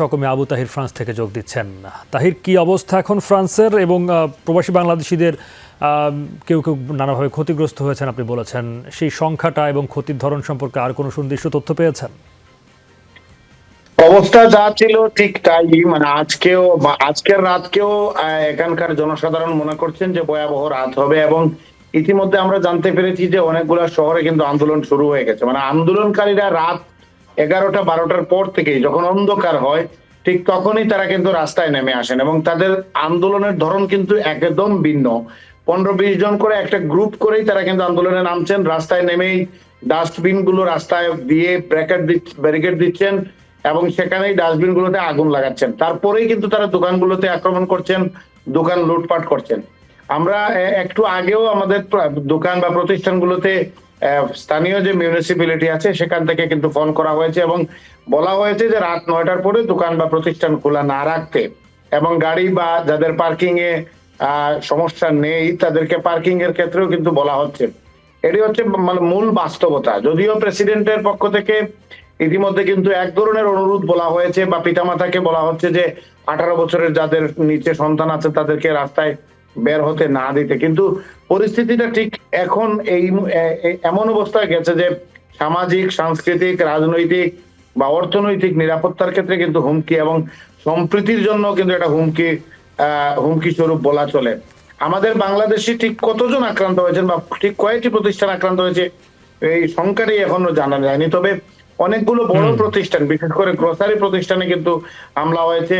সহকর্মী আবু তাহির ফ্রান্স থেকে যোগ দিচ্ছেন। তাহির, কি অবস্থা এখন ফ্রান্সের? এবং প্রবাসী বাংলাদেশিদের কেউ কেউ নানাভাবে ক্ষতিগ্রস্ত হয়েছেন, আপনি বলেছেন। সেই সংখ্যাটা এবং ক্ষতির ধরন সম্পর্কে আর কোনো সুনির্দিষ্ট তথ্য পেয়েছেন? অবস্থা যা ছিল ঠিক তাই। মানে আজকেও আজকের রাতকেও এখানকার জনসাধারণ মনে করছেন যে ভয়াবহ রাত হবে এবং ইতিমধ্যে আমরা জানতে পেরেছি যে অনেকগুলা শহরে কিন্তু আন্দোলন শুরু হয়ে গেছে। মানে আন্দোলনকারীরা রাত এগারোটা বারোটার পর থেকেই যখন অন্ধকার হয়, ঠিক তখনই তারা কিন্তু রাস্তায় নেমে আসেন এবং তাদের আন্দোলনের ধরন কিন্তু একদম ভিন্ন। পনেরো বিশ জন করে একটা গ্রুপ করেই তারা কিন্তু আন্দোলনে নামছেন, রাস্তায় নেমেই ডাস্টবিনগুলো রাস্তায় দিয়ে ব্র্যাকেট ব্যারিকেড দিচ্ছেন এবং সেখানেই ডাস্টবিন গুলোতে আগুন লাগাচ্ছেন। তারপরেই কিন্তু তারা দোকানগুলোতে আক্রমণ করছেন, দোকান লুটপাট করছেন। আমরা একটু আগেও আমাদের দোকান বা প্রতিষ্ঠানগুলোতে স্থানীয় যে মিউনিসিপ্যালিটি আছে, সেখান থেকে কিন্তু ফোন করা হয়েছে এবং বলা হয়েছে যে রাত নয়টার পরে দোকান বা প্রতিষ্ঠান খোলা না রাখতে এবং গাড়ি বা যাদের পার্কিং এ সমস্যা নেই, তাদেরকে পার্কিং এর ক্ষেত্রেও কিন্তু বলা হচ্ছে। এটি হচ্ছে মানে মূল বাস্তবতা। যদিও প্রেসিডেন্টের পক্ষ থেকে ইতিমধ্যে কিন্তু এক ধরনের অনুরোধ বলা হয়েছে বা পিতামাতাকে বলা হচ্ছে যে আঠারো বছরের যাদের নিচে সন্তান আছে, তাদেরকে রাস্তায় বের হতে না দিতে। কিন্তু পরিস্থিতিটা ঠিক এখন এই এমন অবস্থায় গেছে যে সামাজিক সাংস্কৃতিক রাজনৈতিক বা অর্থনৈতিক নিরাপত্তার ক্ষেত্রে কিন্তু হুমকি এবং সম্প্রীতির জন্য কিন্তু এটা হুমকি হুমকি স্বরূপ বলা চলে। আমাদের বাংলাদেশে ঠিক কতজন আক্রান্ত হয়েছেন বা ঠিক কয়েকটি প্রতিষ্ঠান আক্রান্ত হয়েছে এই সংখ্যাটি এখনও জানা যায়নি। তবে অনেকগুলো বড় প্রতিষ্ঠান বিশেষ করে গ্রোসারি প্রতিষ্ঠানে কিন্তু হামলা হয়েছে।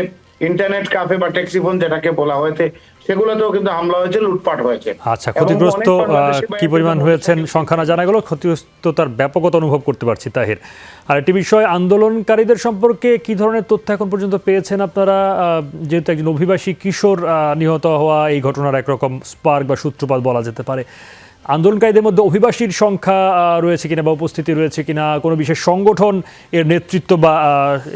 ইন্টারনেট কাফে বা ট্যাক্সি ফোন যেটাকে বলা হয়েছে সেগুলোতেও কিন্তু হামলা হয়েছে লুটপাট হয়েছে। আচ্ছা ক্ষতিগ্রস্ত কি পরিমাণ হয়েছেন সংখ্যা না জানা গেল ক্ষতিগ্রস্ততার ব্যাপকতা অনুভব করতে পারছি তাহির। আর একটি বিষয় আন্দোলনকারীদের সম্পর্কে কি ধরনের তথ্য এখন পর্যন্ত পেয়েছেন আপনারা? যেহেতু একজন অভিবাসী কিশোর নিহত হওয়া এই ঘটনার একরকম স্পার্ক বা সূত্রপাত বলা যেতে পারে। আন্দোলনকারীদের মধ্যে অভিবাসীর সংখ্যা রয়েছে কিনা বা উপস্থিতি রয়েছে কিনা কোনো বিশেষ সংগঠন এর নেতৃত্ব বা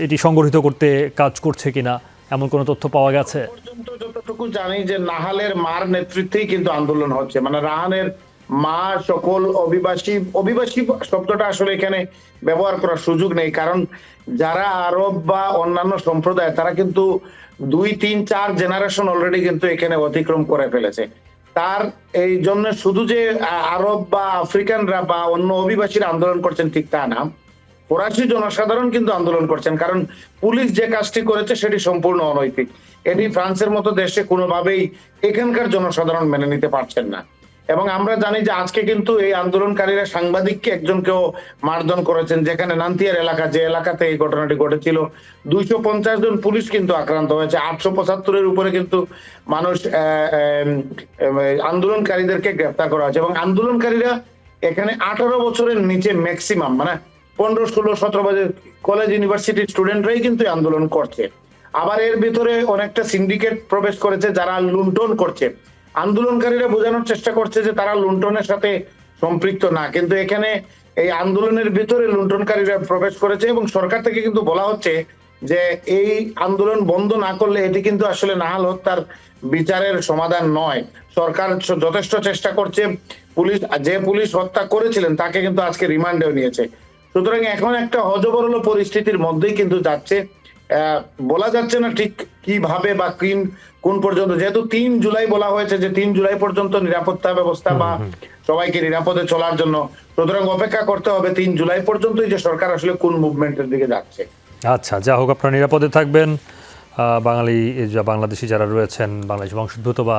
এটি সংগঠিত করতে কাজ করছে কিনা? এমন কোনো তথ্য পাওয়া গেছে? যতটুকু জানি যে নাহালের মার নেতৃত্বেই কিন্তু আন্দোলন হচ্ছে। মানে রাহানের মা সকল অভিবাসী অভিবাসী শব্দটা আসলে এখানে ব্যবহার করার সুযোগ নেই। কারণ যারা আরব বা অন্যান্য সম্প্রদায়, তারা কিন্তু দুই, তিন, চার জেনারেশন অলরেডি কিন্তু এখানে অতিক্রম করে ফেলেছে। তার এই জন্য শুধু যে আরব বা আফ্রিকানরা বা অন্য অভিবাসীরা আন্দোলন করছেন ঠিক তা না। ফরাসি জনসাধারণ কিন্তু আন্দোলন করছেন, কারণ পুলিশ যে কাজটি করেছে সেটি সম্পূর্ণ অনৈতিক। এটি ফ্রান্সের মতো দেশে কোনোভাবেই এখানকার জনসাধারণ মেনে নিতে পারছেন না। এবং আমরা জানি যে আজকে কিন্তু এই আন্দোলনকারীরা সাংবাদিককে একজনকেও মারধর করেছেন, যেখানে নান্তিয়ার এলাকা, যে এলাকাতে এই ঘটনাটি ঘটেছিল, দুইশো পঞ্চাশ জন পুলিশ কিন্তু আক্রান্ত হয়েছে। আটশো পঁচাত্তরের উপরে কিন্তু মানুষ আন্দোলনকারীদেরকে গ্রেফতার করা হয়েছে। এবং আন্দোলনকারীরা এখানে আঠারো বছরের নিচে ম্যাক্সিমাম মানে পনেরো, ষোলো, সতেরো বছর কলেজ ইউনিভার্সিটির স্টুডেন্টরাই কিন্তু আন্দোলন করছে। আবার এর ভিতরে অনেকটা সিন্ডিকেট প্রবেশ করেছে যারা লুণ্ঠন করছে। আন্দোলনকারীরা বোঝানোর চেষ্টা করছে যে তারা লুণ্ঠনের সাথে সম্পৃক্ত না। কিন্তু এখানে এই আন্দোলনের ভিতরে লুণ্ঠনকারীরা প্রবেশ করেছে এবং সরকার থেকে কিন্তু বলা হচ্ছে যে এই আন্দোলন বন্ধ না করলে এটি কিন্তু আসলে নাহাল হত্যার বিচারের সমাধান নয়। সরকার যথেষ্ট চেষ্টা করছে, পুলিশ যে পুলিশ হত্যা করেছিলেন তাকে কিন্তু আজকে রিমান্ডেও নিয়েছে। সুতরাং এখন একটা হজবরল পরিস্থিতির মধ্যেই কিন্তু যাচ্ছে। বলা যাচ্ছে না ঠিক কীভাবে বা কিন কোন পর্যন্ত। যেহেতু তিন জুলাই বলা হয়েছে যে তিন জুলাই পর্যন্ত নিরাপত্তা ব্যবস্থা বা সবাইকে নিরাপদে চলার জন্য। সুতরাং অপেক্ষা করতে হবে তিন জুলাই পর্যন্তই যে সরকার আসলে কোন মুভমেন্টের দিকে যাচ্ছে। আচ্ছা যা হোক আপনারা নিরাপদে থাকবেন। আহ, বাঙালি যা বাংলাদেশি যারা রয়েছেন বাংলাদেশ বংশোদ্ভূত বা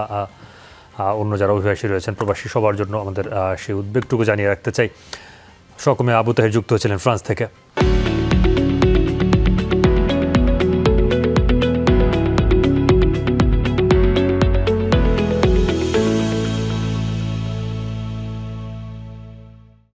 অন্য যারা অভিবাসী রয়েছেন প্রবাসী সবার জন্য আমাদের সেই উদ্বেগটুকু জানিয়ে রাখতে চাই। সকমে আবু তাহের যুক্ত হয়েছিলেন ফ্রান্স থেকে।